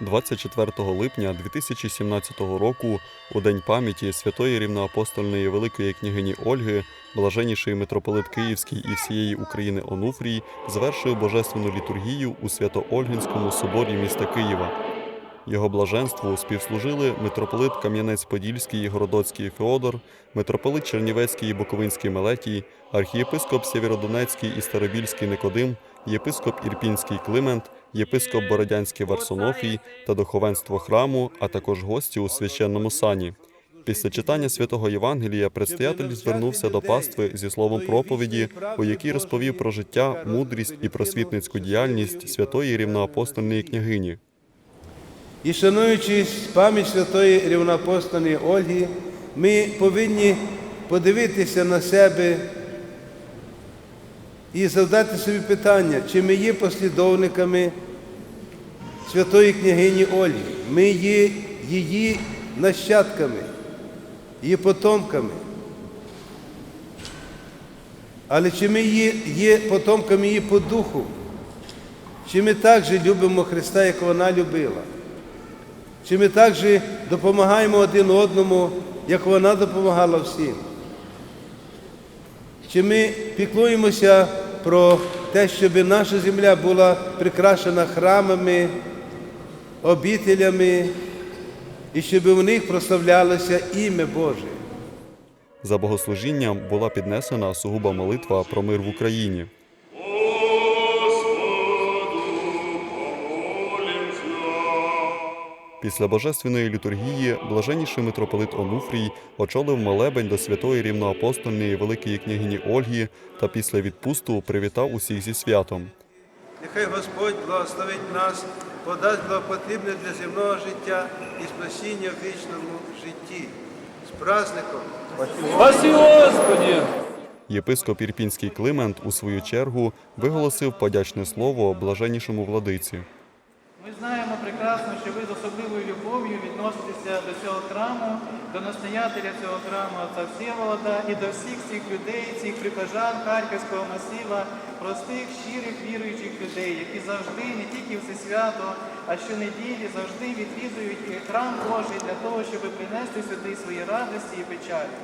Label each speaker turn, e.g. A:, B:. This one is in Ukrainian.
A: 24 липня 2017 року, у день пам'яті святої рівноапостольної великої княгині Ольги, блаженніший митрополит Київський і всієї України Онуфрій звершив божественну літургію у Свято-Ольгинському соборі міста Києва. Його блаженству співслужили митрополит Кам'янець-Подільський і Городоцький Феодор, митрополит Чернівецький і Буковинський Мелетій, архієпископ Сєвєродонецький і Старобільський Никодим, єпископ Ірпінський Климент, єпископ Бородянський Варсонофій та духовенство храму, а також гості у священному сані. Після читання святого Євангелія предстоятель звернувся до пастви зі словом проповіді, у якій розповів про життя, мудрість і просвітницьку діяльність святої рівноапостольної княгині.
B: І шануючись пам'ять святої рівноапостольної Ольги, ми повинні подивитися на себе і завдати собі питання, чи ми є послідовниками святої княгині Ольги. Ми є її нащадками, її потомками. Але чи ми є, є потомками її по духу? Чи ми так же любимо Христа, як вона любила? Чи ми також допомагаємо один одному, як вона допомагала всім? Чи ми піклуємося про те, щоб наша земля була прикрашена храмами, обітелями, і щоб в них прославлялося ім'я Боже?
A: За богослужінням була піднесена сугуба молитва про мир в Україні. Після божественної літургії блаженніший митрополит Онуфрій очолив молебень до святої рівноапостольної великої княгині Ольги та після відпусту привітав усіх зі святом.
B: Нехай Господь благословить нас, подасть благопотрібне для земного життя і спасіння в вічному житті. З праздником!
C: Спаси Господи!
A: Єпископ Ірпінський Климент у свою чергу виголосив подячне слово блаженнішому владиці.
D: Ми знаємо прекрасно, що ви з особливою любов'ю відноситеся до цього храму, до настоятеля цього храму отця Всеволода і до всіх цих людей, цих прихожан Харківського масива, простих, щирих віруючих людей, які завжди, не тільки в це свято, а щонеділі завжди відвідують храм Божий для того, щоб принести сюди свої радості і печалі.